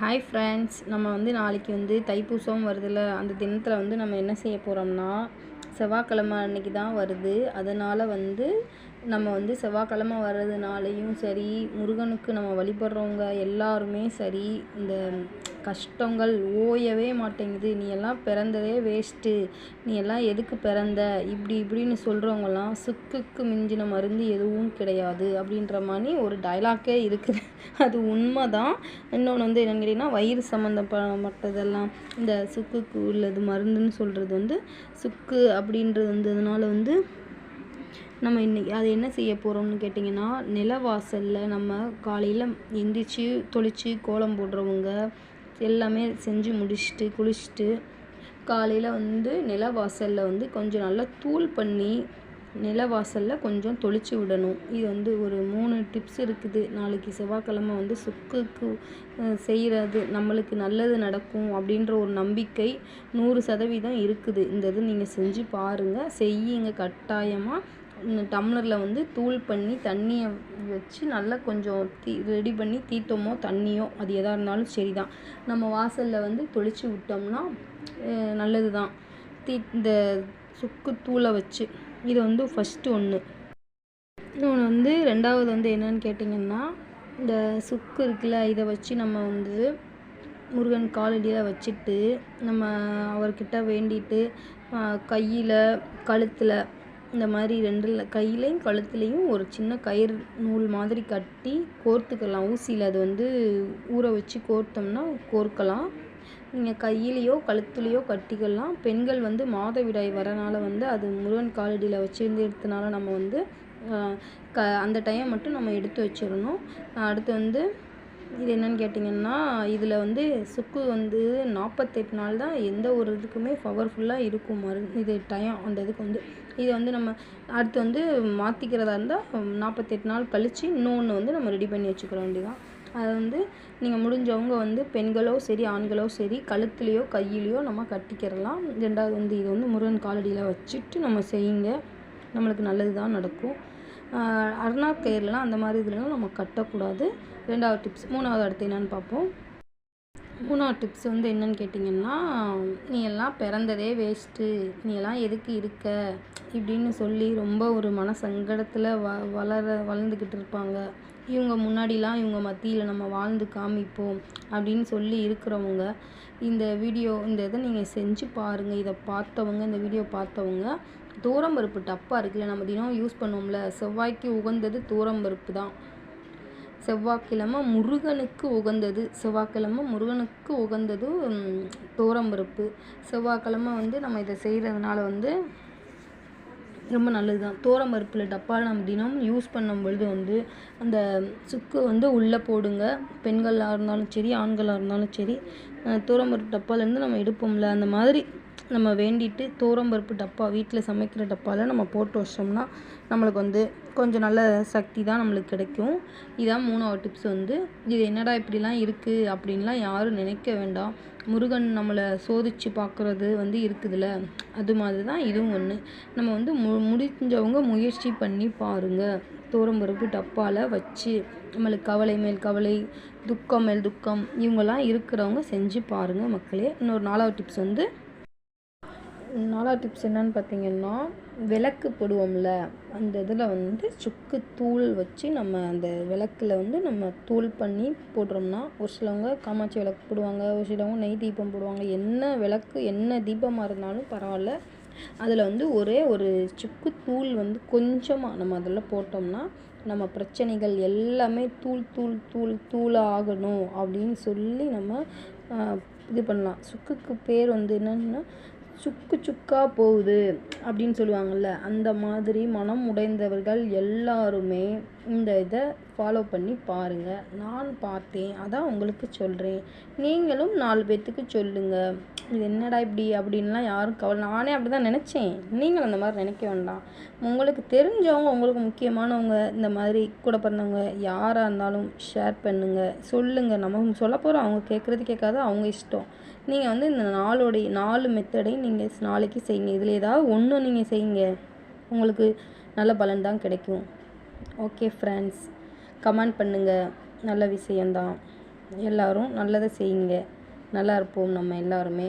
Hi friends நம்ம வந்து நாளைக்கு வந்து தைப்பூசம் வருதுல்ல அந்த தினத்தில் வந்து நம்ம என்ன செய்ய போகிறோம்னா செவ்வாய்க்கிழமை அன்னைக்கு தான் வருது. அதனால் வந்து நம்ம வந்து செவ்வாய்க்கிழமை வர்றதுனாலையும் சரி முருகனுக்கு நம்ம வழிபடுறவங்க எல்லாருமே சரி இந்த கஷ்டங்கள் ஓயவே மாட்டேங்குது. நீ எல்லாம் பிறந்ததே வேஸ்ட்டு நீ எல்லாம் எதுக்கு பிறந்த? இப்படி இப்படின்னு சொல்கிறவங்கலாம் சுக்குக்கு மிஞ்சின மருந்து எதுவும் கிடையாது அப்படின்ற மாதிரி ஒரு டைலாக்கே இருக்குது. அது உண்மை தான் இன்னொன்று வந்து என்னன்னு கேட்டிங்கன்னா வயிறு சம்மந்தப்பட்டதெல்லாம் இந்த சுக்குக்கு உள்ளது மருந்துன்னு சொல்கிறது வந்து சுக்கு அப்படின்றது வந்ததுனால வந்து நம்ம இன்னைக்கு அது என்ன செய்ய போகிறோம்னு கேட்டிங்கன்னா நிலவாசலில் நம்ம காலையில் எந்திரிச்சு தொளிச்சு கோலம் போடுறவங்க எல்லாமே செஞ்சு முடிச்சுட்டு குளிச்சுட்டு காலையில் வந்து நிலவாசலில் வந்து கொஞ்சம் நல்லா தூள் பண்ணி நிலவாசலில் கொஞ்சம் தொளிச்சு விடணும். இது வந்து ஒரு மூணு டிப்ஸ் இருக்குது. நாளைக்கு செவ்வாய்க்கிழமை வந்து சுக்குக்கு செய்கிறது நம்மளுக்கு நல்லது நடக்கும் அப்படின்ற ஒரு நம்பிக்கை நூறு சதவீதம் இருக்குது. இந்த இது நீங்கள் செஞ்சு பாருங்கள் செய்யுங்க கட்டாயமாக டம்ளரில் வந்து தூள் பண்ணி தண்ணியை வச்சு நல்லா கொஞ்சம் தீ ரெடி பண்ணி தீட்டமோ தண்ணியோ அது எதாக இருந்தாலும் சரி தான் நம்ம வாசலில் வந்து தொளிச்சு விட்டோம்னா நல்லது தான் தீ இந்த சுக்கு தூளை வச்சு இது வந்து ஃபஸ்ட்டு ஒன்று இன்னொன்று வந்து ரெண்டாவது வந்து என்னன்னு கேட்டிங்கன்னா இந்த சுக்கு இருக்குல்ல இதை வச்சு நம்ம வந்து முருகன் காலடியில் வச்சுட்டு நம்ம அவர்கிட்ட வேண்டிட்டு கையில் கழுத்தில் இந்த மாதிரி ரெண்டில் கையிலையும் கழுத்துலேயும் ஒரு சின்ன கயிறு நூல் மாதிரி கட்டி கோர்த்துக்கலாம். ஊசியில் அது வந்து ஊற வச்சு கோர்த்தோம்னா கோர்க்கலாம். நீங்கள் கையிலையோ கழுத்துலேயோ கட்டிக்கலாம். பெண்கள் வந்து மாதவிடாய் வரனால வந்து அது முருகன் காலடியில் வச்சுருந்து எடுத்தனால நம்ம வந்து க அந்த டைம் மட்டும் நம்ம எடுத்து வச்சிடணும். அடுத்து வந்து இது என்னன்னு கேட்டிங்கன்னா இதில் வந்து சுக்கு வந்து நாற்பத்தெட்டு நாள் தான் எந்த ஒரு இதுக்குமே பவர்ஃபுல்லாக இருக்கும். மரு இது டைம் அந்த இதுக்கு வந்து. இதை வந்து நம்ம அடுத்து வந்து மாற்றிக்கிறதா இருந்தால் நாற்பத்தெட்டு நாள் கழித்து இன்னொன்று வந்து நம்ம ரெடி பண்ணி வச்சுக்கிற வேண்டியதான் அதை வந்து நீங்கள் முடிஞ்சவங்க வந்து பெண்களோ சரி ஆண்களோ சரி கழுத்துலேயோ கையிலையோ நம்ம கட்டிக்கிறலாம். ரெண்டாவது வந்து இது வந்து முருகன் காலடியில் வச்சுட்டு நம்ம செய்யுங்க. நம்மளுக்கு நல்லது தான் நடக்கும். அருணா கயிறுலாம் அந்த மாதிரி இதுலலாம் நம்ம கட்டக்கூடாது. ரெண்டாவது டிப்ஸ் மூணாவது அடுத்து என்னென்னு பார்ப்போம். மூணாவது டிப்ஸ் வந்து என்னென்னு கேட்டிங்கன்னா நீ எல்லாம் பிறந்ததே வேஸ்ட்டு நீ எல்லாம் எதுக்கு இருக்க? இப்படின்னு சொல்லி ரொம்ப ஒரு மன சங்கடத்தில் வ வளர வளர்ந்துக்கிட்டு இருப்பாங்க. இவங்க முன்னாடிலாம் இவங்க மத்தியில் நம்ம வாழ்ந்து காமிப்போம் அப்படின்னு சொல்லி இருக்கிறவங்க இந்த வீடியோ இந்த இதை நீங்கள் செஞ்சு பாருங்கள் இதை பார்த்தவங்க இந்த வீடியோ பார்த்தவங்க தூரம்பருப்பு டப்பா இருக்குல்ல நம்ம தினம் யூஸ் பண்ணுவோம்ல செவ்வாய்க்கு உகந்தது தூரம்பருப்பு தான். செவ்வாய்க்கிழமை முருகனுக்கு உகந்தது செவ்வாய்க்கிழமை முருகனுக்கு உகந்தது தோரம்பருப்பு. செவ்வாய்க்கிழமை வந்து நம்ம இதை செய்கிறதுனால வந்து ரொம்ப நல்லது தான். தோரம்பருப்பில் டப்பாவில் நம்ம தினம் யூஸ் பண்ணும் பொழுது வந்து அந்த சுக்கு வந்து உள்ளே போடுங்க. பெண்களாக இருந்தாலும் சரி ஆண்களாக இருந்தாலும் சரி தோரம்பருப்பு டப்பாலேருந்து நம்ம எடுப்போம்ல அந்த மாதிரி நம்ம வேண்டிட்டு தோரம்பருப்பு டப்பா வீட்டில் சமைக்கிற டப்பாவில் நம்ம போட்டு வச்சோம்னா நம்மளுக்கு வந்து கொஞ்சம் நல்ல சக்தி தான் நம்மளுக்கு கிடைக்கும். இதான் மூணாவது டிப்ஸ் வந்து. இது என்னடா இப்படிலாம் இருக்குது அப்படின்லாம் யாரும் நினைக்க வேண்டாம். முருகன் நம்மளை சோதித்து பார்க்குறது வந்து இருக்குதுல்ல. அது மாதிரி தான் இதுவும் ஒன்று நம்ம வந்து மு முடிஞ்சவங்க முயற்சி பண்ணி பாருங்கள் தோரம்பருப்பு டப்பாவில் வச்சு நம்மளுக்கு கவலை மேல் கவலை துக்கம் மேல் துக்கம் இவங்கெல்லாம் இருக்கிறவங்க செஞ்சு பாருங்கள் மக்களே. இன்னொரு நாலாவது டிப்ஸ் வந்து நாலாவது டிப்ஸ் என்னன்னு பார்த்தீங்கன்னா விளக்கு போடுவோம்ல அந்த இதில் வந்து சுக்கு தூள் வச்சு நம்ம அந்த விளக்கில் வந்து நம்ம தூள் பண்ணி போடுறோம்னா ஒரு சிலவங்க காமாட்சி விளக்கு போடுவாங்க ஒரு சிலவங்க நெய் தீபம் போடுவாங்க என்ன விளக்கு என்ன தீபமாக இருந்தாலும் பரவாயில்ல. அதில் வந்து ஒரே ஒரு சுக்கு தூள் வந்து கொஞ்சமாக நம்ம அதில் போட்டோம்னா நம்ம பிரச்சனைகள் எல்லாமே தூள் தூள் தூள் தூளாக ஆகணும் அப்படின்னு சொல்லி நம்ம இது பண்ணலாம். சுக்குக்கு பேர் வந்து என்னென்னா சுக்கு சுக்காக போகுது அப்படின்னு சொல்லுவாங்கள்ல அந்த மாதிரி மனம் உடைந்தவர்கள் எல்லாருமே இந்த இதை ஃபாலோ பண்ணி பாருங்கள் நான் பார்த்தேன் அதான் உங்களுக்கு சொல்கிறேன் நீங்களும் நாலு பேர்த்துக்கு சொல்லுங்கள் இது என்னடா இப்படி அப்படின்லாம் யாரும் கவலை நானே அப்படி தான் நினச்சேன். நீங்கள் அந்த மாதிரி நினைக்க வேண்டாம். உங்களுக்கு தெரிஞ்சவங்க உங்களுக்கு முக்கியமானவங்க இந்த மாதிரி கூட பிறந்தவங்க யாராக இருந்தாலும் ஷேர் பண்ணுங்கள் சொல்லுங்கள் நம்ம சொல்ல போகிறோம் அவங்க கேட்குறது கேட்காத அவங்க இஷ்டம். நீங்கள் வந்து இந்த நாளுடைய நாலு மெத்தடையும் நீங்கள் நாளைக்கு செய்யுங்க. இதில் ஏதாவது ஒன்று நீங்கள் செய்யுங்க. உங்களுக்கு நல்ல பலன் தான் கிடைக்கும். ஓகே ஃப்ரெண்ட்ஸ் கமெண்ட் பண்ணுங்கள் நல்ல விஷயந்தான் எல்லாரும் நல்லதை செய்யுங்க. நல்லா இருப்போம் நம்ம எல்லாருமே.